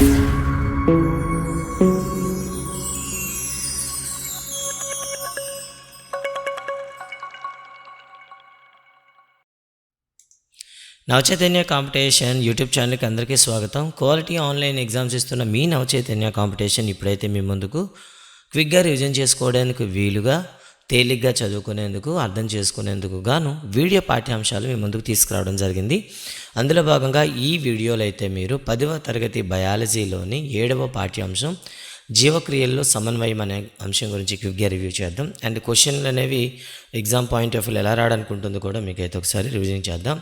Navachaitanya competition YouTube ఛానల్కి అందరికీ స్వాగతం. క్వాలిటీ ఆన్లైన్ ఎగ్జామ్స్ ఇస్తున్న మీ నవచైతన్య కాంపిటీషన్ ఇప్పుడైతే మీ ముందుకు క్విక్గా రివిజన్ చేసుకోవడానికి వీలుగా తేలిగ్గా చదువుకునేందుకు అర్థం చేసుకునేందుకు గాను వీడియో పాఠ్యాంశాలు మీ ముందుకు తీసుకురావడం జరిగింది. అందులో భాగంగా ఈ వీడియోలో అయితే మీరు పదవ తరగతి బయాలజీలోని ఏడవ పాఠ్యాంశం జీవక్రియల్లో సమన్వయం అనే అంశం గురించి క్విక్గా రివ్యూ చేద్దాం. అండ్ క్వశ్చన్లు అనేవి ఎగ్జామ్ పాయింట్ ఆఫ్ వ్యూ ఎలా రావడానికి కూడా మీకైతే ఒకసారి రివిజన్ చేద్దాం.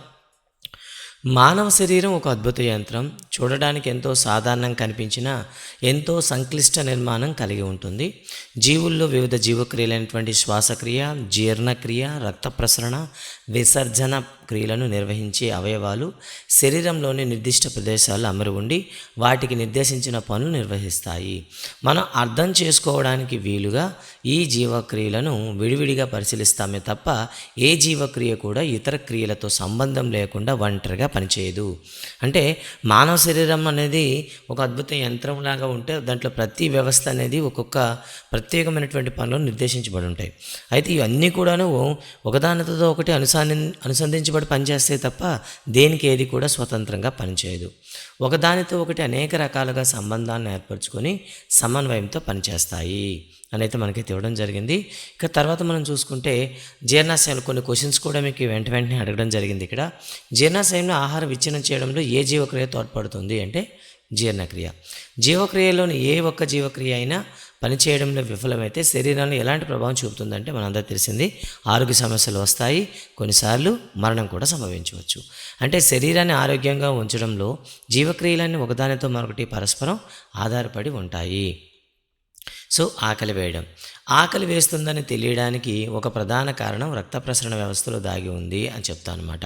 మానవ శరీరం ఒక అద్భుత యంత్రం. చూడడానికి ఎంతో సాధారణం కనిపించిన ఎంతో సంక్లిష్ట నిర్మాణం కలిగి ఉంటుంది. జీవుల్లో వివిధ జీవక్రియలైనటువంటి శ్వాసక్రియ జీర్ణక్రియ రక్త ప్రసరణ విసర్జన క్రియలను నిర్వహించే అవయవాలు శరీరంలోని నిర్దిష్ట ప్రదేశాల్లో అమరి ఉండి వాటికి నిర్దేశించిన పనులు నిర్వహిస్తాయి. మనం అర్థం చేసుకోవడానికి వీలుగా ఈ జీవక్రియలను విడివిడిగా పరిశీలిస్తామే తప్ప ఏ జీవక్రియ కూడా ఇతర క్రియలతో సంబంధం లేకుండా ఒంటరిగా పనిచేయదు. అంటే మానవ శరీరం అనేది ఒక అద్భుత యంత్రంలాగా ఉంటే దాంట్లో ప్రతి వ్యవస్థ అనేది ఒక్కొక్క ప్రత్యేకమైనటువంటి పనులు నిర్దేశించబడి ఉంటాయి. అయితే ఇవన్నీ కూడాను ఒకదానితో ఒకటి అనుసాని అనుసంధించబడి పనిచేస్తాయి తప్ప దేనికి ఏది కూడా స్వతంత్రంగా పనిచేయదు. ఒకదానితో ఒకటి అనేక రకాలుగా సంబంధాలను ఏర్పరచుకొని సమన్వయంతో పనిచేస్తాయి అనైతే మనకి మనకైతే ఇవ్వడం జరిగింది. ఇక తర్వాత మనం చూసుకుంటే జీర్ణాశయాలు కొన్ని క్వశ్చన్స్ కూడా మీకు వెంట వెంటనే అడగడం జరిగింది ఇక్కడ. జీర్ణాశయంలో ఆహారం విచ్ఛిన్నం చేయడంలో ఏ జీవక్రియ తోడ్పడుతుంది అంటే జీర్ణక్రియ. జీవక్రియలోని ఏ ఒక్క జీవక్రియ అయినా పనిచేయడంలో విఫలమైతే శరీరంలో ఎలాంటి ప్రభావం చూపుతుందంటే మనందరూ తెలిసింది. ఆరోగ్య సమస్యలు వస్తాయి. కొన్నిసార్లు మరణం కూడా సంభవించవచ్చు. అంటే శరీరాన్ని ఆరోగ్యంగా ఉంచడంలో జీవక్రియలన్నీ ఒకదానితో మరొకటి పరస్పరం ఆధారపడి ఉంటాయి. సో ఆకలి వేయడం. ఆకలి వేస్తుందని తెలియడానికి ఒక ప్రధాన కారణం రక్త ప్రసరణ వ్యవస్థలో దాగి ఉంది అని చెప్తాను అనమాట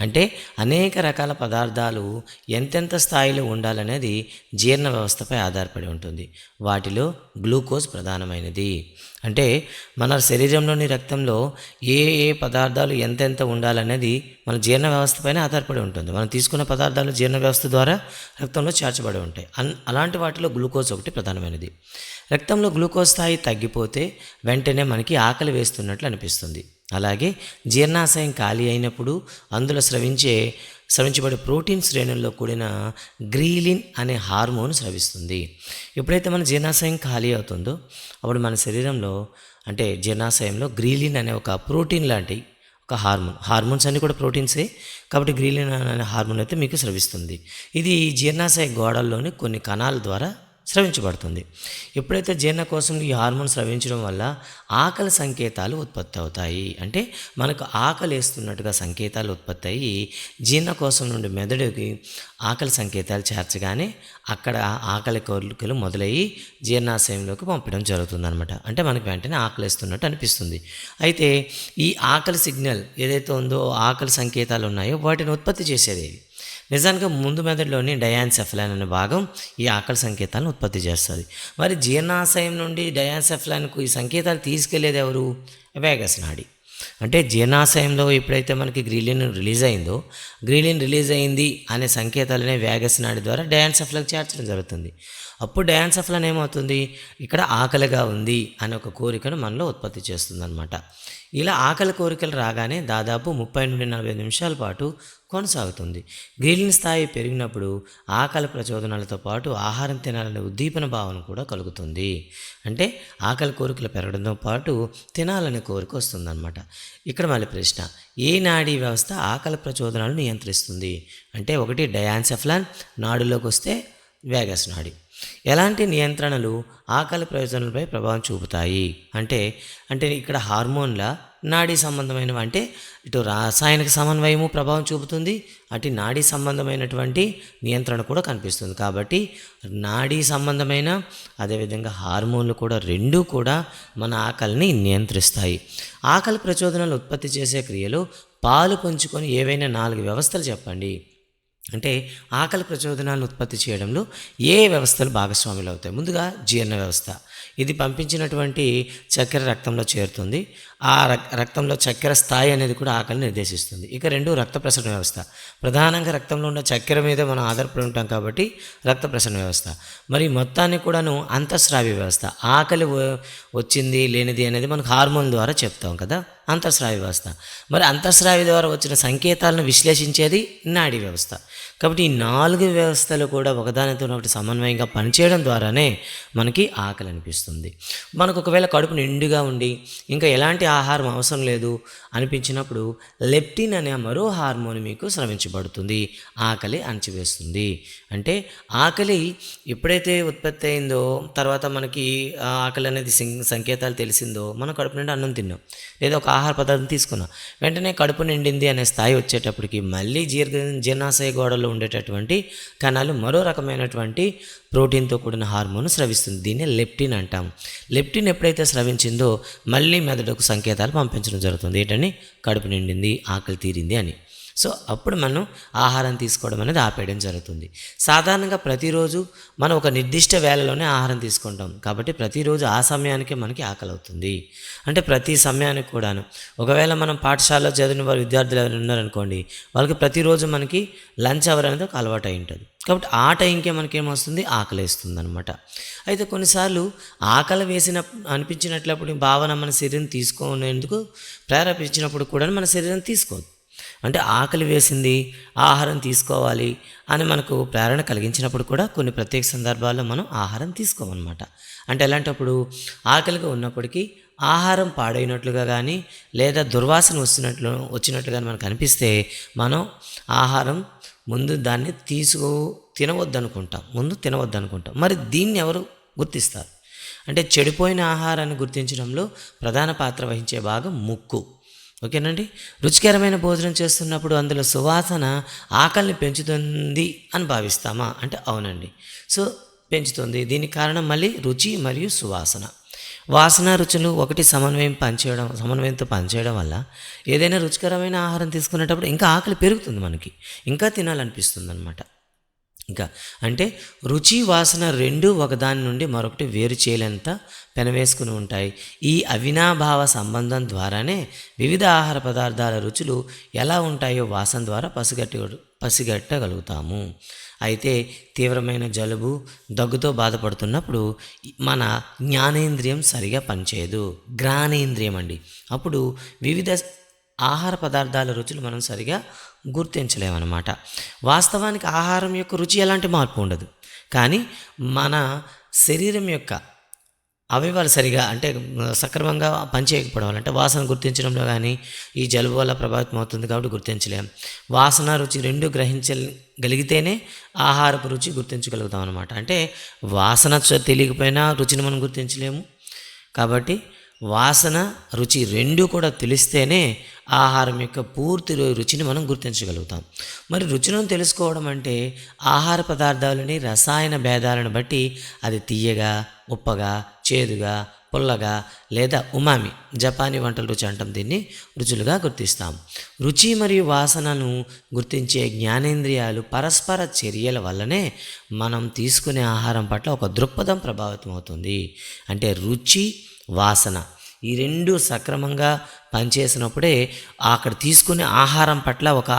అంటే అనేక రకాల పదార్థాలు ఎంతెంత స్థాయిలో ఉండాలనేది జీర్ణ వ్యవస్థపై ఆధారపడి ఉంటుంది. వాటిలో గ్లూకోజ్ ప్రధానమైనది. అంటే మన శరీరంలోని రక్తంలో ఏ ఏ పదార్థాలు ఎంతెంత ఉండాలనేది మన జీర్ణ వ్యవస్థపైన ఆధారపడి ఉంటుంది. మనం తీసుకున్న పదార్థాలు జీర్ణ వ్యవస్థ ద్వారా రక్తంలో చేర్చబడి ఉంటాయి. అన్ అలాంటి వాటిలో గ్లూకోజ్ ఒకటి ప్రధానమైనది. రక్తంలో గ్లూకోజ్ స్థాయి తగ్గిపోతే వెంటనే మనకి ఆకలి వేస్తున్నట్లు అనిపిస్తుంది. అలాగే జీర్ణాశయం ఖాళీ అయినప్పుడు అందులో స్రవించే స్రవించబడే ప్రోటీన్ శ్రేణుల్లో కూడిన గ్రీలిన్ అనే హార్మోన్ స్రవిస్తుంది. ఎప్పుడైతే మన జీర్ణాశయం ఖాళీ అవుతుందో అప్పుడు మన శరీరంలో అంటే జీర్ణాశయంలో గ్రీలిన్ అనే ఒక ప్రోటీన్ లాంటి ఒక హార్మోన్ హార్మోన్స్ అన్నీ కూడా ప్రోటీన్సే కాబట్టి గ్రీలిన్ అనే హార్మోన్ అయితే మీకు స్రవిస్తుంది. ఇది జీర్ణాశయ గోడల్లోని కొన్ని కణాల ద్వారా స్రవించబడుతుంది. ఎప్పుడైతే జీర్ణ కోసం ఈ హార్మోన్ స్రవించడం వల్ల ఆకలి సంకేతాలు ఉత్పత్తి అవుతాయి. అంటే మనకు ఆకలి వేస్తున్నట్టుగా సంకేతాలు ఉత్పత్తి అయ్యి జీర్ణకోశం నుండి మెదడుకి ఆకలి సంకేతాలు చేర్చగానే అక్కడ ఆకలి కోరికలు మొదలయ్యి జీర్ణాశయంలోకి పంపడం జరుగుతుందనమాట అంటే మనకు వెంటనే ఆకలి వేస్తున్నట్టు అనిపిస్తుంది. అయితే ఈ ఆకలి సిగ్నల్ ఏదైతే ఉందో ఆకలి సంకేతాలు ఉన్నాయో వాటిని ఉత్పత్తి చేసేది నిజానికి ముందు మెదడులోని డయాన్సెఫ్లాన్ అనే భాగం ఈ ఆకలి సంకేతాలను ఉత్పత్తి చేస్తుంది. మరి జీర్ణాశయం నుండి డయాన్సెఫ్లాన్కు ఈ సంకేతాలు తీసుకెళ్ళేది ఎవరు? వేగస్ నాడి. అంటే జీర్ణాశయంలో ఎప్పుడైతే మనకి గ్రీలిన్ రిలీజ్ అయిందో గ్రీలిన్ రిలీజ్ అయింది అనే సంకేతాలనే వేగస్ నాడి ద్వారా డయాన్సెఫ్లాన్ చేర్చడం జరుగుతుంది. అప్పుడు డయాన్సెఫ్లాన్ ఏమవుతుంది? ఇక్కడ ఆకలిగా ఉంది అనే ఒక కోరికను మనలో ఉత్పత్తి చేస్తుందన్నమాట. ఇలా ఆకలి కోరికలు రాగానే దాదాపు ముప్పై నుండి నలభై నిమిషాల పాటు కొనసాగుతుంది. గ్రీలిన్ స్థాయి పెరిగినప్పుడు ఆకలి ప్రచోదనాలతో పాటు ఆహారం తినాలనే ఉద్దీపన భావన కూడా కలుగుతుంది. అంటే ఆకలి కోరికలు పెరగడంతో పాటు తినాలనే కోరిక వస్తుందన్నమాట. ఇక్కడ మళ్ళీ ప్రశ్న ఏ నాడీ వ్యవస్థ ఆకలి ప్రచోదనాలు నియంత్రిస్తుంది? అంటే ఒకటి డయాన్సెఫ్లాన్ నాడులోకి వస్తే వేగస్ నాడి. ఎలాంటి నియంత్రణలు ఆకలి ప్రయోజనాలపై ప్రభావం చూపుతాయి? అంటే అంటే ఇక్కడ హార్మోన్ల నాడీ సంబంధమైనవి అంటే ఇటు రాసాయనిక సమన్వయము ప్రభావం చూపుతుంది అటు నాడీ సంబంధమైనటువంటి నియంత్రణ కూడా కనిపిస్తుంది. కాబట్టి నాడీ సంబంధమైన అదేవిధంగా హార్మోన్లు కూడా రెండూ కూడా మన ఆకలిని నియంత్రిస్తాయి. ఆకలి ప్రచోదనాలు ఉత్పత్తి చేసే క్రియలో పాలు పంచుకొని ఏవైనా నాలుగు వ్యవస్థలు చెప్పండి. అంటే ఆకలి ప్రచోదనాలను ఉత్పత్తి చేయడంలో ఏ వ్యవస్థలు భాగస్వాములు అవుతాయి? ముందుగా జీర్ణ వ్యవస్థ. ఇది పంపించినటువంటి చక్కెర రక్తంలో చేరుతుంది. ఆ రక్ రక్తంలో చక్కెర స్థాయి అనేది కూడా ఆకలిని నిర్దేశిస్తుంది. ఇక రెండు రక్త ప్రసరణ వ్యవస్థ. ప్రధానంగా రక్తంలో ఉన్న చక్కెర మీద మనం ఆధారపడి ఉంటాం కాబట్టి రక్త ప్రసరణ వ్యవస్థ. మరి మొత్తాన్ని కూడాను అంతఃస్రావ్య వ్యవస్థ. ఆకలి వచ్చింది లేనిది అనేది మనకు హార్మోన్ ద్వారా చెప్తాం కదా? అంతఃస్రావి వ్యవస్థ. మరి అంతఃస్రావి ద్వారా వచ్చిన సంకేతాలను విశ్లేషించేది నాడీ వ్యవస్థ. కాబట్టి ఈ నాలుగు వ్యవస్థలు కూడా ఒకదానితో ఒకటి సమన్వయంగా పనిచేయడం ద్వారానే మనకి ఆకలి అనిపిస్తుంది. మనకు ఒకవేళ కడుపు నిండుగా ఉండి ఇంకా ఎలాంటి ఆహారం అవసరం లేదు అనిపించినప్పుడు లెప్టిన్ అనే మరో హార్మోన్ మీకు స్రవించబడుతుంది. ఆకలి అణచివేస్తుంది. అంటే ఆకలి ఎప్పుడైతే ఉత్పత్తి అయిందో తర్వాత మనకి ఆకలి అనేది సంకేతాలు తెలిసిందో మనం కడుపు నిండా అన్నం తిన్నాం. లేదా ఒక ఆహార పదార్థం తీసుకున్నాం. వెంటనే కడుపు నిండింది అనే స్థాయి వచ్చేటప్పటికి మళ్ళీ జీర్ణ జీర్ణాశయ గోడలు ఉండేటటువంటి కణాలు మరో రకమైనటువంటి ప్రోటీన్తో కూడిన హార్మోన్ స్రవిస్తుంది. దీన్ని లెప్టిన్ అంటాం. లెప్టిన్ ఎప్పుడైతే స్రవించిందో మళ్ళీ మెదడుకు సంకేతాలు పంపించడం జరుగుతుంది. ఏంటని? కడుపు నిండింది ఆకలి తీరింది అని. సో అప్పుడు మనం ఆహారం తీసుకోవడం అనేది ఆపేయడం జరుగుతుంది. సాధారణంగా ప్రతిరోజు మనం ఒక నిర్దిష్ట వేళలోనే ఆహారం తీసుకుంటాం. కాబట్టి ప్రతిరోజు ఆ సమయానికే మనకి ఆకలి అవుతుంది అంటే ప్రతి సమయానికి కూడాను. ఒకవేళ మనం పాఠశాలలో చదివిన వారు విద్యార్థులు ఎవరైనా ఉన్నారనుకోండి వాళ్ళకి ప్రతిరోజు మనకి లంచ్ అవర్ అనేది ఒక అలవాటు అయి ఉంటుంది. కాబట్టి ఆ టైంకే మనకేమొస్తుంది? ఆకలి వేస్తుంది అనమాట అయితే కొన్నిసార్లు ఆకలి వేసిన అనిపించినట్లప్పుడు భావన మన శరీరం తీసుకునేందుకు ప్రేరేపించినప్పుడు కూడా మన శరీరం తీసుకోదు. అంటే ఆకలి వేసింది ఆహారం తీసుకోవాలి అని మనకు ప్రేరణ కలిగించినప్పుడు కూడా కొన్ని ప్రత్యేక సందర్భాల్లో మనం ఆహారం తీసుకోమన్నమాట అంటే ఎలాంటప్పుడు ఆకలిగా ఉన్నప్పటికీ ఆహారం పాడైనట్లుగా కానీ లేదా దుర్వాసన వస్తున్నట్లు వచ్చినట్లుగా మనకు అనిపిస్తే మనం ఆహారం ముందు దాన్ని తీసుకో తినవద్దు అనుకుంటాం ముందు తినవద్దు అనుకుంటాం మరి దీన్ని ఎవరు గుర్తిస్తారు? అంటే చెడిపోయిన ఆహారాన్ని గుర్తించడంలో ప్రధాన పాత్ర వహించే భాగం ముక్కు. ఓకేనండి? రుచికరమైన భోజనం చేస్తున్నప్పుడు అందులో సువాసన ఆకలిని పెంచుతుంది అని భావిస్తామా? అంటే అవునండి. సో పెంచుతుంది. దీనికి కారణం మళ్ళీ రుచి మరియు సువాసన. వాసన రుచులు ఒకటి సమన్వయం పనిచేయడం సమన్వయంతో పనిచేయడం వల్ల ఏదైనా రుచికరమైన ఆహారం తీసుకునేటప్పుడు ఇంకా ఆకలి పెరుగుతుంది మనకి. ఇంకా తినాలనిపిస్తుంది అనమాట ఇంకా అంటే రుచి వాసన రెండు ఒకదాని నుండి మరొకటి వేరు చేయలేంత పెనవేసుకుని ఉంటాయి. ఈ అవినాభావ సంబంధం ద్వారానే వివిధ ఆహార పదార్థాల రుచులు ఎలా ఉంటాయో వాసన ద్వారా పసిగట్టి పసిగట్టగలుగుతాము. అయితే తీవ్రమైన జలుబు దగ్గుతో బాధపడుతున్నప్పుడు మన జ్ఞానేంద్రియం సరిగా పనిచేయదు. గ్రానేంద్రియం అండి. అప్పుడు వివిధ ఆహార పదార్థాల రుచులు మనం సరిగా గుర్తించలేమన్నమాట. వాస్తవానికి ఆహారం యొక్క రుచి ఎలాంటి మార్పు ఉండదు. కానీ మన శరీరం యొక్క అవయవాలు సరిగా అంటే సక్రమంగా పనిచేయకపోవడం వల్ల అంటే వాసన గుర్తించడంలో కానీ ఈ జలుబు వల్ల ప్రభావితం అవుతుంది కాబట్టి గుర్తించలేం. వాసన రుచి రెండు గ్రహించగలిగితేనే ఆహారపు రుచి గుర్తించగలుగుతాం అనమాట అంటే వాసన తెలియకపోయినా రుచిని మనం గుర్తించలేము. కాబట్టి వాసన రుచి రెండు కూడా తెలిస్తేనే ఆహారం యొక్క పూర్తి రుచిని మనం గుర్తించగలుగుతాం. మరి రుచులను తెలుసుకోవడం అంటే ఆహార పదార్థాలని రసాయన భేదాలను బట్టి అది తీయగా ఉప్పగా చేదుగా పుల్లగా లేదా ఉమామి జపానీ వంటల రుచి అంటాం దీన్ని రుచులుగా గుర్తిస్తాం. రుచి మరియు వాసనను గుర్తించే జ్ఞానేంద్రియాలు పరస్పర చర్యల వల్లనే మనం తీసుకునే ఆహారం పట్ల ఒక దృక్పథం ప్రభావితం అవుతుంది అంటే రుచి వాసన ఈ రెండు సక్రమంగా పనిచేసినప్పుడే అక్కడ తీసుకునే ఆహారం పట్ల ఒక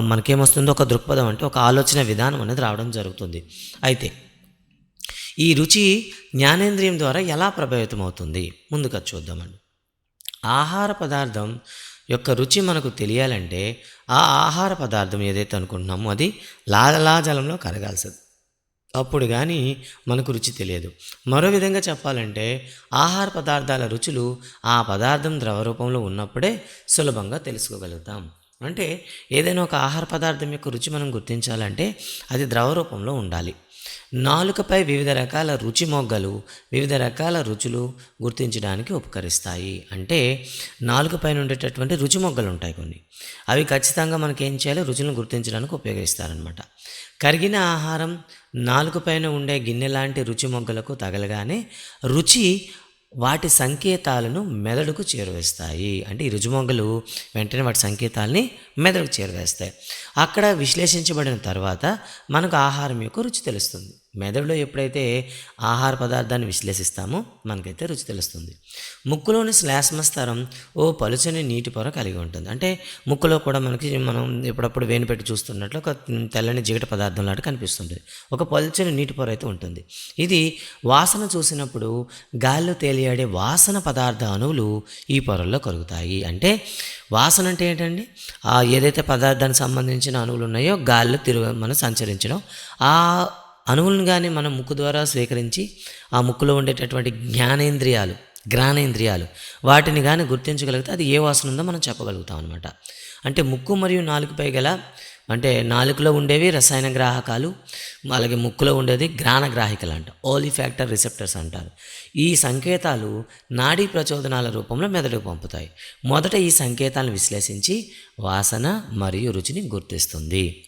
మనకేమొస్తుందో ఒక దృక్పథం అంటే ఒక ఆలోచన విధానం అనేది రావడం జరుగుతుంది. అయితే ఈ రుచి జ్ఞానేంద్రియం ద్వారా ఎలా ప్రభావితం అవుతుంది ముందుగా చూద్దామండి. ఆహార పదార్థం యొక్క రుచి మనకు తెలియాలంటే ఆ ఆహార పదార్థం ఏదైతే అనుకుంటున్నామో అది లాలాజలంలో కరగాల్సింది. అప్పుడు కానీ మనకు రుచి తెలియదు. మరో విధంగా చెప్పాలంటే ఆహార పదార్థాల రుచులు ఆ పదార్థం ద్రవ రూపంలో ఉన్నప్పుడే సులభంగా తెలుసుకోగలుగుతాం. అంటే ఏదైనా ఒక ఆహార పదార్థం యొక్క రుచి మనం గుర్తించాలంటే అది ద్రవ రూపంలో ఉండాలి. నాలుకపై వివిధ రకాల రుచి మొగ్గలు వివిధ రకాల రుచులు గుర్తించడానికి ఉపకరిస్తాయి. అంటే నాలుకపైన ఉండేటటువంటి రుచి మొగ్గలు ఉంటాయి కొన్ని. అవి ఖచ్చితంగా మనకి ఏం చేయాలి? రుచులను గుర్తించడానికి ఉపయోగిస్తారనమాట కరిగిన ఆహారం నాలుక పైన ఉండే గిన్నె లాంటి రుచి మొగ్గలకు తగలగానే రుచి వాటి సంకేతాలను మెదడుకు చేరువేస్తాయి. అంటే ఈ రుజుమొగ్గలు వెంటనే వాటి సంకేతాలని మెదడుకు చేరువేస్తాయి. అక్కడ విశ్లేషించబడిన తర్వాత మనకు ఆహారం యొక్క రుచి తెలుస్తుంది. మెదడులో ఎప్పుడైతే ఆహార పదార్థాన్ని విశ్లేషిస్తామో మనకైతే రుచి తెలుస్తుంది. ముక్కులోని శ్లాశ్మస్తరం ఓ పలుచని నీటి పొర కలిగి ఉంటుంది. అంటే ముక్కులో కూడా మనకి మనం ఎప్పుడప్పుడు వేణి పెట్టి చూస్తున్నట్లు ఒక తెల్లని జిగట పదార్థం లాంటి కనిపిస్తుంటుంది ఒక పలుచని నీటి పొర అయితే ఉంటుంది. ఇది వాసన చూసినప్పుడు గాలిలో తేలియాడే వాసన పదార్థ అణువులు ఈ పొరల్లో కరుగుతాయి. అంటే వాసన అంటే ఏంటండి? ఆ ఏదైతే పదార్థానికి సంబంధించిన అణువులు ఉన్నాయో గాలిలో తిరుగు మనం సంచరించడం. ఆ అణువులను కానీ మనం ముక్కు ద్వారా స్వీకరించి ఆ ముక్కులో ఉండేటటువంటి జ్ఞానేంద్రియాలు జ్ఞానేంద్రియాలు వాటిని కానీ గుర్తించగలిగితే అది ఏ వాసన ఉందో మనం చెప్పగలుగుతాం అనమాట అంటే ముక్కు మరియు నాలుగుపై గల అంటే నాలుకలో ఉండేవి రసాయన గ్రాహకాలు అలాగే ముక్కులో ఉండేది గ్రాహకాలు అంట ఓలీ ఫ్యాక్టర్ రిసెప్టర్స్ అంటారు. ఈ సంకేతాలు నాడీ ప్రచోదనాల రూపంలో మెదడుకు పంపుతాయి. మొదట ఈ సంకేతాలను విశ్లేషించి వాసన మరియు రుచిని గుర్తిస్తుంది.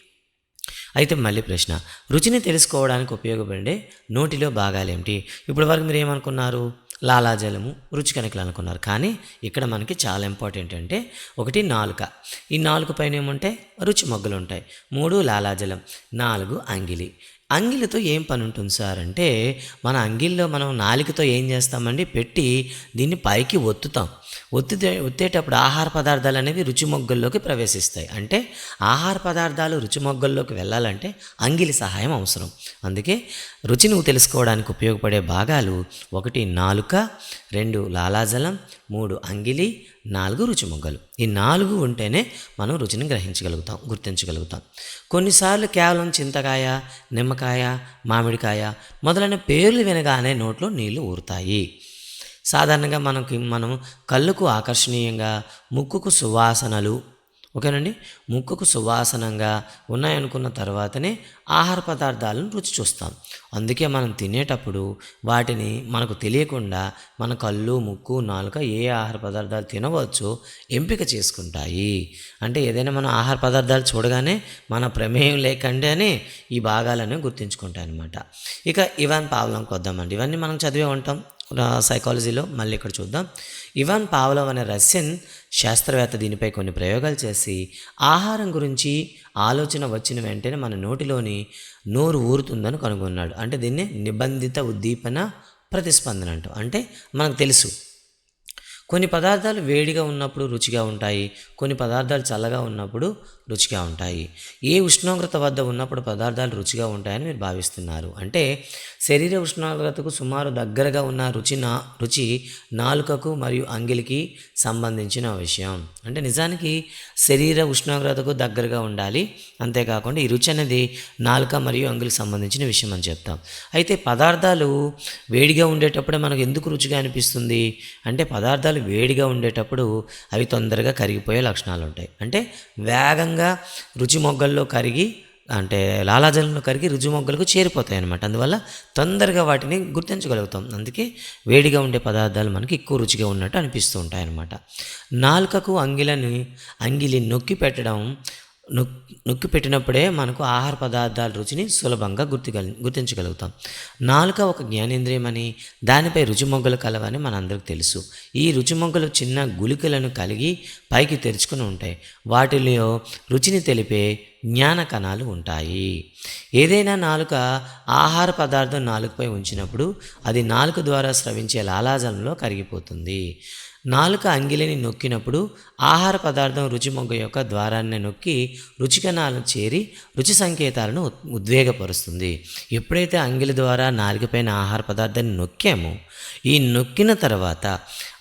అయితే మళ్ళీ ప్రశ్న రుచిని తెలుసుకోవడానికి ఉపయోగపడే నోటిలో భాగాలేమిటి ఇప్పుడు వరకు మీరు ఏమనుకున్నారు? లాలాజలము రుచి కణికలు అనుకున్నారు. కానీ ఇక్కడ మనకి చాలా ఇంపార్టెంట్ అంటే ఒకటి నాలుక. ఈ నాలుగు పైన ఏముంటాయి? రుచి మొగ్గలు ఉంటాయి. మూడు లాలాజలం నాలుగు అంగిలి. అంగిలితో ఏం పని ఉంటుంది సార్ అంటే మన అంగిల్లో మనం నాలుకతో ఏం చేస్తామండి? పెట్టి దీన్ని పైకి ఒత్తుతాం. ఒత్తితే ఒత్తేటప్పుడు ఆహార పదార్థాలు అనేవి రుచి మొగ్గల్లోకి ప్రవేశిస్తాయి. అంటే ఆహార పదార్థాలు రుచి మొగ్గల్లోకి వెళ్ళాలంటే అంగిలి సహాయం అవసరం. అందుకే రుచి నువ్వు తెలుసుకోవడానికి ఉపయోగపడే భాగాలు ఒకటి నాలుక రెండు లాలాజలం మూడు అంగిలి నాలుగు రుచిమొగ్గలు ఈ నాలుగు ఉంటేనే మనం రుచిని గ్రహించగలుగుతాం గుర్తించగలుగుతాం. కొన్నిసార్లు కేవలం చింతకాయ నిమ్మకాయ మామిడికాయ మొదలైన పేర్లు వినగానే నోట్లో నీళ్ళు ఊరుతాయి. సాధారణంగా మనకి మనం కళ్ళుకు ఆకర్షణీయంగా ముక్కుకు సువాసనలు ఓకేనండి? ముక్కుకు సువాసనంగా ఉన్నాయనుకున్న తర్వాతనే ఆహార పదార్థాలను రుచి చూస్తాం. అందుకే మనం తినేటప్పుడు వాటిని మనకు తెలియకుండా మన కళ్ళు ముక్కు నాలుక ఏ ఆహార పదార్థాలు తినవచ్చో ఎంపిక చేసుకుంటాయి. అంటే ఏదైనా మనం ఆహార పదార్థాలు చూడగానే మన ప్రమేయం లేకుండానే ఈ భాగాలను గుర్తించుకుంటాయి అనమాట ఇక ఇవాన్ పావలంకి వద్దామండి ఇవన్నీ మనం చదివే ఉంటాం. సైకాలజీలో మళ్ళీ ఇక్కడ చూద్దాం. ఇవాన్ పావలవ్ అనే రష్యన్ శాస్త్రవేత్త దీనిపై కొన్ని ప్రయోగాలు చేసి ఆహారం గురించి ఆలోచన వచ్చిన వెంటనే మన నోటిలోని నోరు ఊరుతుందని కనుగొన్నాడు. అంటే దీన్ని నిబంధిత ఉద్దీపన ప్రతిస్పందన అంటాం. అంటే మనకు తెలుసు కొన్ని పదార్థాలు వేడిగా ఉన్నప్పుడు రుచిగా ఉంటాయి కొన్ని పదార్థాలు చల్లగా ఉన్నప్పుడు రుచిగా ఉంటాయి. ఏ ఉష్ణోగ్రత వద్ద ఉన్నప్పుడు పదార్థాలు రుచిగా ఉంటాయని మీరు భావిస్తున్నారు? అంటే శరీర ఉష్ణోగ్రతకు సుమారు దగ్గరగా ఉన్న రుచి నా రుచి నాలుకకు మరియు అంగిలికి సంబంధించిన విషయం. అంటే నిజానికి శరీర ఉష్ణోగ్రతకు దగ్గరగా ఉండాలి. అంతేకాకుండా ఈ రుచి అనేది నాలుక మరియు అంగులకు సంబంధించిన విషయం అని చెప్తాం. అయితే పదార్థాలు వేడిగా ఉండేటప్పుడే మనకు ఎందుకు రుచిగా అనిపిస్తుంది? అంటే పదార్థాలు వేడిగా ఉండేటప్పుడు అవి తొందరగా కరిగిపోయే లక్షణాలు ఉంటాయి. అంటే వేగంగా రుచి మొగ్గల్లో కరిగి అంటే లాలాజలంలో కరిగి రుజుమొగ్గలకు చేరిపోతాయి అన్నమాట అందువల్ల తొందరగా వాటిని గుర్తించగలుగుతాం. అందుకే వేడిగా ఉండే పదార్థాలు మనకి ఎక్కువ రుచిగా ఉన్నట్టు అనిపిస్తూ ఉంటాయి అన్నమాట నాలుకకు అంగిలని అంగిలి నొక్కి పెట్టడం నొక్ నొక్కి పెట్టినప్పుడే మనకు ఆహార పదార్థాల రుచిని సులభంగా గుర్తిగల గుర్తించగలుగుతాం. నాలుక ఒక జ్ఞానేంద్రియమని దానిపై రుచిమొగ్గలు కలవని మనందరికి తెలుసు. ఈ రుచిమొగ్గలు చిన్న గుళికలను కలిగి పైకి తెరుచుకుని ఉంటాయి. వాటిలో రుచిని తెలిపే జ్ఞాన కణాలు ఉంటాయి. ఏదైనా నాలుక ఆహార పదార్థం నాలుకపై ఉంచినప్పుడు అది నాలుక ద్వారా స్రవించే లాలాజలంలో కరిగిపోతుంది. నాలుక అంగిలిని నొక్కినప్పుడు ఆహార పదార్థం రుచి మొగ్గ యొక్క ద్వారాన్ని నొక్కి రుచికణాలు చేరి రుచి సంకేతాలను ఉద్- ఉద్వేగపరుస్తుంది. ఎప్పుడైతే అంగిలి ద్వారా నాలుకపైన ఆహార పదార్థాన్ని నొక్కామో ఈ నొక్కిన తర్వాత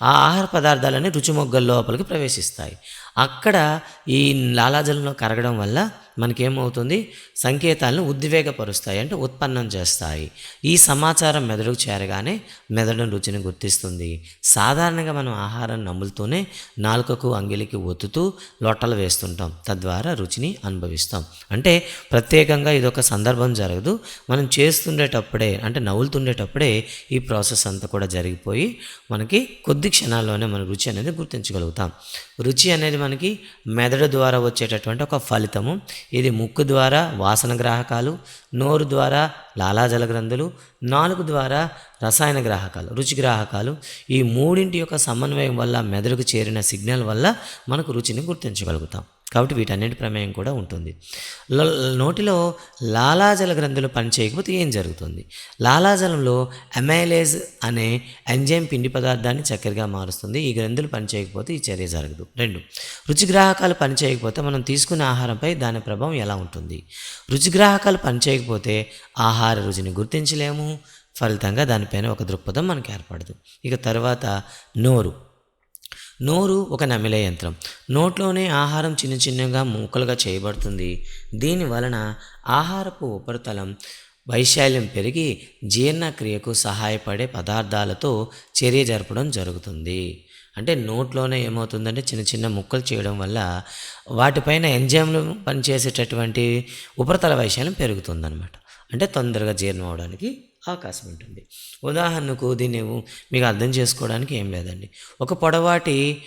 ఆ ఆహార పదార్థాలన్నీ రుచి మొగ్గల లోపలికి ప్రవేశిస్తాయి. అక్కడ ఈ లాలాజలంలో కరగడం వల్ల మనకేమవుతుంది? సంకేతాలను ఉద్వేగపరుస్తాయి అంటే ఉత్పన్నం చేస్తాయి. ఈ సమాచారం మెదడుకు చేరగానే మెదడు రుచిని గుర్తిస్తుంది. సాధారణంగా మనం ఆహారం నములుతూనే నాలుకకు అంగిలికి ఒత్తుతూ లొట్టలు వేస్తుంటాం. తద్వారా రుచిని అనుభవిస్తాం. అంటే ప్రత్యేకంగా ఇదొక సందర్భం జరగదు. మనం చేస్తుండేటప్పుడే అంటే నవ్వులుతుండేటప్పుడే ఈ ప్రాసెస్ అంతా కూడా జరిగిపోయి మనకి కొద్ది క్షణాల్లోనే మన రుచి అనేది గుర్తించగలుగుతాం. రుచి అనేది మనకి మెదడు ద్వారా వచ్చేటటువంటి ఒక ఫలితము. ఇది ముక్కు ద్వారా వాసన గ్రాహకాలు నోరు ద్వారా లాలాజల గ్రంథులు నాలుగు ద్వారా రసాయన గ్రాహకాలు రుచి గ్రాహకాలు. ఈ మూడింటి యొక్క సమన్వయం వల్ల మెదడుకు చేరిన సిగ్నల్ వల్ల మనకు రుచిని గుర్తించగలుగుతాం. కాబట్టి వీటన్నిటి ప్రమేయం కూడా ఉంటుంది. నోటిలో లాలాజల గ్రంథులు పనిచేయకపోతే ఏం జరుగుతుంది? లాలాజలంలో అమైలేజ్ అనే ఎంజైమ్ పిండి పదార్థాన్ని చక్కెరగా మారుస్తుంది. ఈ గ్రంథులు పనిచేయకపోతే ఈ చర్య జరగదు. రెండు రుచిగ్రాహకాలు పనిచేయకపోతే మనం తీసుకునే ఆహారంపై దాని ప్రభావం ఎలా ఉంటుంది? రుచిగ్రాహకాలు పనిచేయకపోతే ఆహార రుచిని గుర్తించలేము. ఫలితంగా దానిపైన ఒక దృక్పథం మనకు ఏర్పడదు. ఇక తర్వాత నోరు. నోరు ఒక నమిలే యంత్రం. నోట్లోనే ఆహారం చిన్న చిన్నగా ముక్కలుగా చేయబడుతుంది. దీని వలన ఆహారపు ఉపరితలం వైశాల్యం పెరిగి జీర్ణక్రియకు సహాయపడే పదార్థాలతో చర్య జరపడం జరుగుతుంది. అంటే నోట్లోనే ఏమవుతుందంటే చిన్న చిన్న ముక్కలు చేయడం వల్ల వాటిపైన ఎంజైమ్లు పనిచేసేటటువంటి ఉపరితల వైశాల్యం పెరుగుతుందన్నమాట. అంటే తొందరగా జీర్ణం అవడానికి అవకాశం ఉంటుంది. ఉదాహరణకు దీన్ని మీకు అర్థం చేసుకోవడానికి ఏం లేదండి. ఒక పొడవాటి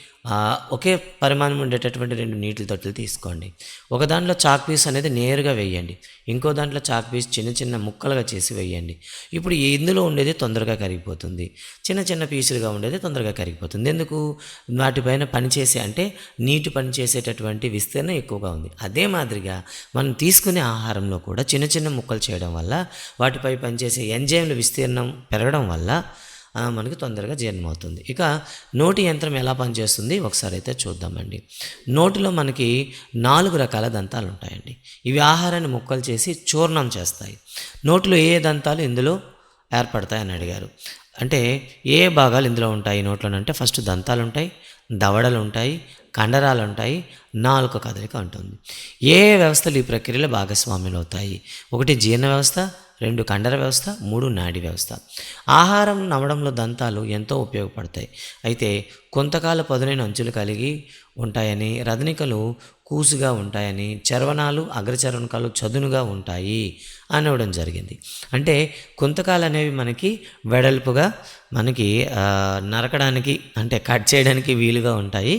ఒకే పరిమాణం ఉండేటటువంటి రెండు నీటి తొట్టులు తీసుకోండి. ఒక దాంట్లో చాక్ పీస్ అనేది నేరుగా వేయండి. ఇంకో దాంట్లో చాక్ పీస్ చిన్న చిన్న ముక్కలుగా చేసి వేయండి. ఇప్పుడు ఇందులో ఉండేది తొందరగా కరిగిపోతుంది. చిన్న చిన్న పీసులుగా ఉండేది తొందరగా కరిగిపోతుంది. ఎందుకు? వాటిపైన పనిచేసే అంటే నీటి పనిచేసేటటువంటి విస్తీర్ణం ఎక్కువగా ఉంది. అదే మాదిరిగా మనం తీసుకునే ఆహారంలో కూడా చిన్న చిన్న ముక్కలు చేయడం వల్ల వాటిపై పనిచేసే ఎంజైమ్ల విస్తీర్ణం పెరగడం వల్ల మనకి తొందరగా జీర్ణమవుతుంది. ఇక నోటి యంత్రం ఎలా పనిచేస్తుంది? ఒకసారి అయితే చూద్దామండి. నోటిలో మనకి నాలుగు రకాల దంతాలు ఉంటాయండి. ఇవి ఆహారాన్ని ముక్కలు చేసి చూర్ణం చేస్తాయి. నోటిలో ఏ దంతాలు ఇందులో ఏర్పడతాయని అడిగారు. అంటే ఏ భాగాలు ఇందులో ఉంటాయి నోట్లోనంటే ఫస్ట్ దంతాలు ఉంటాయి దవడలు ఉంటాయి కండరాలు ఉంటాయి నాలుక కదలిక ఉంటుంది. ఏ వ్యవస్థలు ఈ ప్రక్రియలో భాగస్వామ్యులు అవుతాయి ఒకటి జీర్ణ వ్యవస్థ రెండు కండర వ్యవస్థ మూడు నాడి వ్యవస్థ. ఆహారం నమ్మడంలో దంతాలు ఎంతో ఉపయోగపడతాయి. అయితే కొంతకాల పదునైన అంచులు కలిగి ఉంటాయని రదనికలు కూసుగా ఉంటాయని చర్వణాలు అగ్రచర్వణకాలు చదునుగా ఉంటాయి అని జరిగింది. అంటే కొంతకాలు అనేవి మనకి వెడల్పుగా మనకి నరకడానికి అంటే కట్ చేయడానికి వీలుగా ఉంటాయి.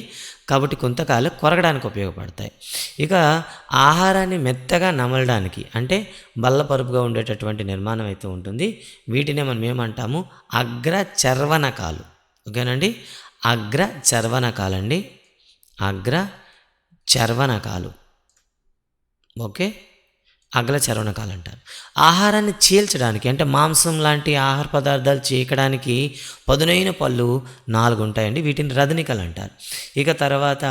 కాబట్టి కొంతకాలం కొరగడానికి ఉపయోగపడతాయి. ఇక ఆహారాన్ని మెత్తగా నమలడానికి అంటే బల్లపరుపుగా ఉండేటటువంటి నిర్మాణం అయితే ఉంటుంది. వీటినే మనం ఏమంటాము? అగ్ర చర్వనకాలు ఓకేనండి? అగ్ర చర్వనకాలండి అగ్ర చర్వనకాలు ఓకే? అగ్ర చర్వనకాలు అంటారు. ఆహారాన్ని చీల్చడానికి అంటే మాంసం లాంటి ఆహార పదార్థాలు చీకడానికి పదునైన పళ్ళు నాలుగు ఉంటాయండి వీటిని రదనికలు అంటారు. ఇక తర్వాత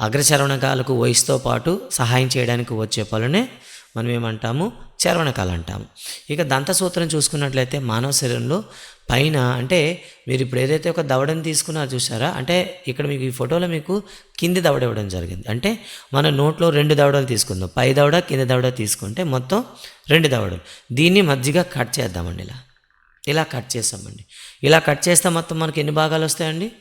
అగ్రచర్వణకాలకు వయసుతో పాటు సహాయం చేయడానికి వచ్చే పళ్ళనే మనం ఏమంటాము చర్వణకాలు అంటాము. ఇక దంతసూత్రం చూసుకున్నట్లయితే మానవ శరీరంలో పైన అంటే మీరు ఇప్పుడు ఏదైతే ఒక దవడని తీసుకున్నారో చూసారా అంటే ఇక్కడ మీకు ఈ ఫోటోలో మీకు కింది దవడ ఇవ్వడం జరిగింది. అంటే మన నోట్లో రెండు దవడలు తీసుకుందాం. పై దవడ కింది దవడ తీసుకుంటే మొత్తం రెండు దవడలు. దీన్ని మధ్యగా కట్ చేద్దామండి ఇలా. ఇలా కట్ చేస్తామండి. ఇలా కట్ చేస్తే మొత్తం మనకి ఎన్ని భాగాలు వస్తాయండి?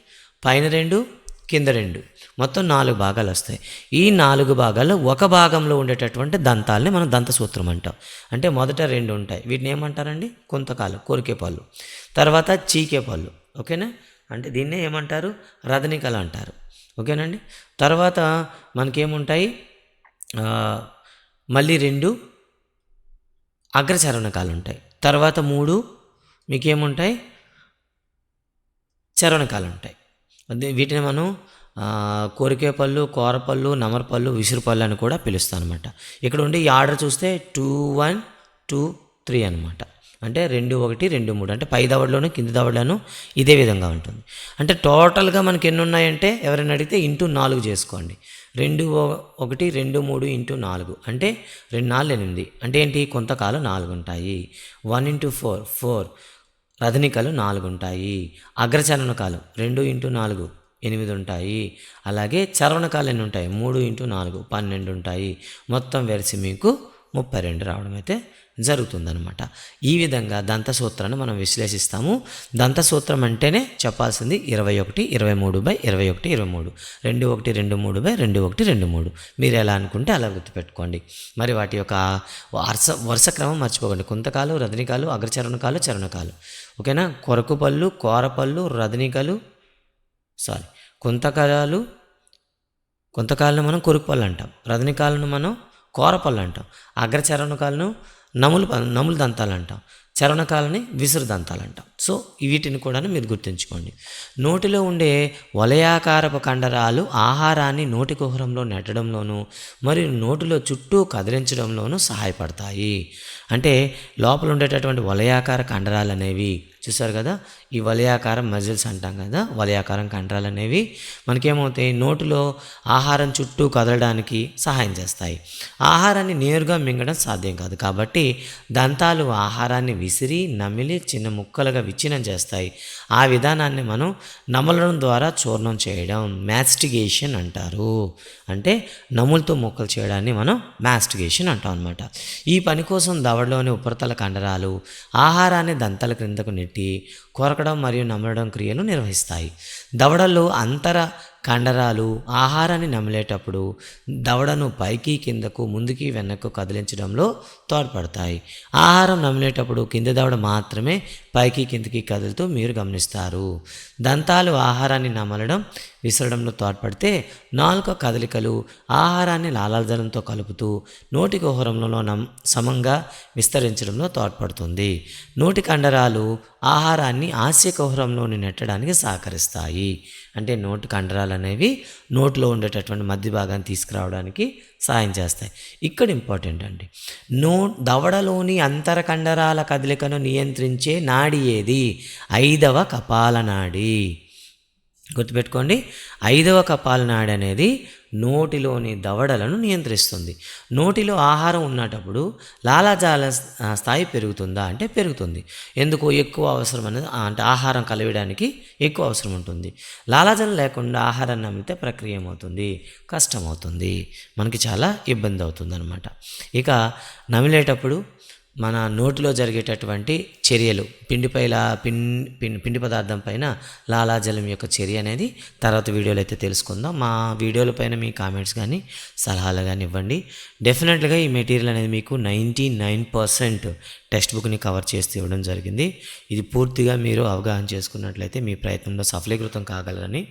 పైన రెండు కింద రెండు. మొత్తం నాలుగు భాగాలు వస్తాయి. ఈ నాలుగు భాగాల్లో ఒక భాగంలో ఉండేటటువంటి దంతాలని మనం దంతసూత్రం అంటాం. అంటే మొదట రెండు ఉంటాయి. వీటిని ఏమంటారండి? కొంతకాలు కోరికే పళ్ళు. తర్వాత చీకే పళ్ళు. ఓకేనా? అంటే దీన్నే ఏమంటారు? రథనికలు అంటారు. ఓకేనండి? తర్వాత మనకేముంటాయి? మళ్ళీ రెండు అగ్రచరణకాలు ఉంటాయి తర్వాత మూడు మీకేముంటాయి? చరణకాలు ఉంటాయి వీటిని మనం కోరికే పళ్ళు కోరపళ్ళు నమరపళ్ళు విసురుపళ్ళు అని కూడా పిలుస్తాను అనమాట ఇక్కడ ఉండి ఈ ఆర్డర్ చూస్తే టూ వన్ టూ త్రీ అనమాట అంటే రెండు ఒకటి రెండు మూడు. అంటే పై దవడలోను కింది దవడలోను ఇదే విధంగా ఉంటుంది. అంటే టోటల్గా మనకి ఎన్ని ఉన్నాయంటే ఎవరైనా అడిగితే ఇంటూ నాలుగు చేసుకోండి. రెండు ఓ- ఒకటి రెండు మూడు ఇంటూ నాలుగు. అంటే రెండు నాలుగు ఎనిమిది. అంటే ఏంటి? కొంతకాలం నాలుగు ఉంటాయి. One into four four. రథనికలు నాలుగు ఉంటాయి. అగ్రచరణకాలు రెండు ఇంటూ నాలుగు. ఎనిమిది ఉంటాయి అలాగే చరవణకాలు ఎన్ని ఉంటాయి మూడు ఇంటూ నాలుగు పన్నెండు ఉంటాయి మొత్తం వెలిసి మీకు ముప్పై రెండు రావడం అయితే జరుగుతుందనమాట ఈ విధంగా దంతసూత్రాన్ని మనం విశ్లేషిస్తాము. దంతసూత్రం అంటేనే చెప్పాల్సింది ఇరవై ఒకటి ఇరవై మూడు బై ఇరవై ఒకటి ఇరవై మూడు. రెండు ఒకటి రెండు మూడు బై రెండు ఒకటి రెండు మూడు. మీరు ఎలా అనుకుంటే అలా గుర్తుపెట్టుకోండి. మరి వాటి యొక్క వరుస వరుస క్రమం మర్చిపోకండి. కుంతకాలు రజనికాలు అగ్రచరణకాలు చరణకాలు. ఓకేనా? కొరకు పళ్ళు కోరపళ్ళు రజనికలు సారీ. కొంతకాలాలు కొంతకాలను మనం కొరుకుపళ్ళు అంటాం రజనికాలను మనం కోరపళ్ళు అంటాం అగ్రచరణకాలను నములు నములు దంతాలు అంటాం చరణకాలని విసురు దంతాలు అంటాం సో వీటిని కూడా మీరు గుర్తుంచుకోండి. నోటిలో ఉండే వలయాకారపు కండరాలు ఆహారాన్ని నోటి కుహరంలో నెట్టడంలోనూ మరియు నోటిలో చుట్టూ కదిలించడంలోనూ సహాయపడతాయి. అంటే లోపల ఉండేటటువంటి వలయాకార కండరాలు అనేవి చూసారు కదా? ఈ వలయాకారం మజిల్స్ అంటాం కదా? వలయాకారం కండరాలు అనేవి మనకేమవుతాయి? నోటిలో ఆహారం చుట్టూ కదలడానికి సహాయం చేస్తాయి. ఆహారాన్ని నేరుగా మింగడం సాధ్యం కాదు. కాబట్టి దంతాలు ఆహారాన్ని విసిరి నమిలి చిన్న ముక్కలుగా విచ్ఛిన్నం చేస్తాయి. ఆ విధానాన్ని మనం నమలడం ద్వారా చూర్ణం చేయడం మ్యాస్టిగేషన్ అంటారు. అంటే నములతో ముక్కలు చేయడాన్ని మనం మ్యాస్టిగేషన్ అంటాం అనమాట ఈ పని కోసం దవడలోని ఉపరితల కండరాలు ఆహారాన్ని దంతాల క్రిందకు నెట్టి కొరకడం మరియు నమలడం క్రియలు నిర్వహిస్తాయి. దవడల్లో అంతర కండరాలు ఆహారాన్ని నమిలేటప్పుడు దవడను పైకి కిందకు ముందుకి వెనక్కు కదిలించడంలో తోడ్పడతాయి. ఆహారం నమిలేటప్పుడు కింద దవడ మాత్రమే పైకి కిందికి కదులుతూ మీరు గమనిస్తారు. దంతాలు ఆహారాన్ని నమలడం విసరడంలో తోడ్పడితే నాలుక కదలికలు ఆహారాన్ని లాలాజలంతో కలుపుతూ నోటి కుహరంలో నమ్ సమంగా విస్తరించడంలో తోడ్పడుతుంది. నోటి కండరాలు ఆహారాన్ని ఆస్య కుహరంలోని నెట్టడానికి సహకరిస్తాయి. అంటే నోటి కండరాలు అనేవి నోట్లో ఉండేటటువంటి మధ్య భాగాన్ని తీసుకురావడానికి సహాయం చేస్తాయి. ఇక్కడ ఇంపార్టెంట్ అండి. నో దవడలోని అంతర కండరాల కదలికను నియంత్రించే నాడి ఏది ఐదవ కపాల నాడి. గుర్తుపెట్టుకోండి ఐదవ కపాల నాడి అనేది నోటిలోని దవడలను నియంత్రిస్తుంది. నోటిలో ఆహారం ఉన్నటప్పుడు లాలాజాల స్థాయి పెరుగుతుందా? అంటే పెరుగుతుంది. ఎందుకు ఎక్కువ అవసరం అనేది అంటే ఆహారం కలవడానికి ఎక్కువ అవసరం ఉంటుంది. లాలాజలం లేకుండా ఆహారం నమ్మితే ప్రక్రియ ఏమవుతుంది? కష్టమవుతుంది. మనకి చాలా ఇబ్బంది అవుతుంది అనమాట ఇక నమిలేటప్పుడు మన నోటిలో జరిగేటటువంటి చర్యలు. పిండిపైల పిన్ పిన్ పిండి పదార్థం పైన లాలాజలం యొక్క చర్య అనేది తర్వాత వీడియోలో అయితే తెలుసుకుందాం. మా వీడియోల పైన మీ కామెంట్స్ కానీ సలహాలు కానీ ఇవ్వండి. డెఫినెట్గా ఈ మెటీరియల్ అనేది మీకు నైంటీ నైన్ పర్సెంట్ టెక్స్ట్ బుక్ని కవర్ చేసి ఇవ్వడం జరిగింది. ఇది పూర్తిగా మీరు అవగాహన చేసుకున్నట్లయితే మీ ప్రయత్నంలో సఫలీకృతం కాగలరని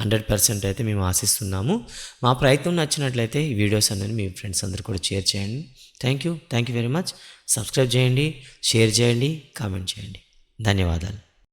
హండ్రెడ్ పర్సెంట్ అయితే మేము ఆశిస్తున్నాము. మా ప్రయత్నం నచ్చినట్లయితే ఈ వీడియోస్ అనేది మీ ఫ్రెండ్స్ అందరు కూడా షేర్ చేయండి. Thank you thank you very much subscribe చేయండి షేర్ చేయండి కామెంట్ చేయండి. ధన్యవాదాలు.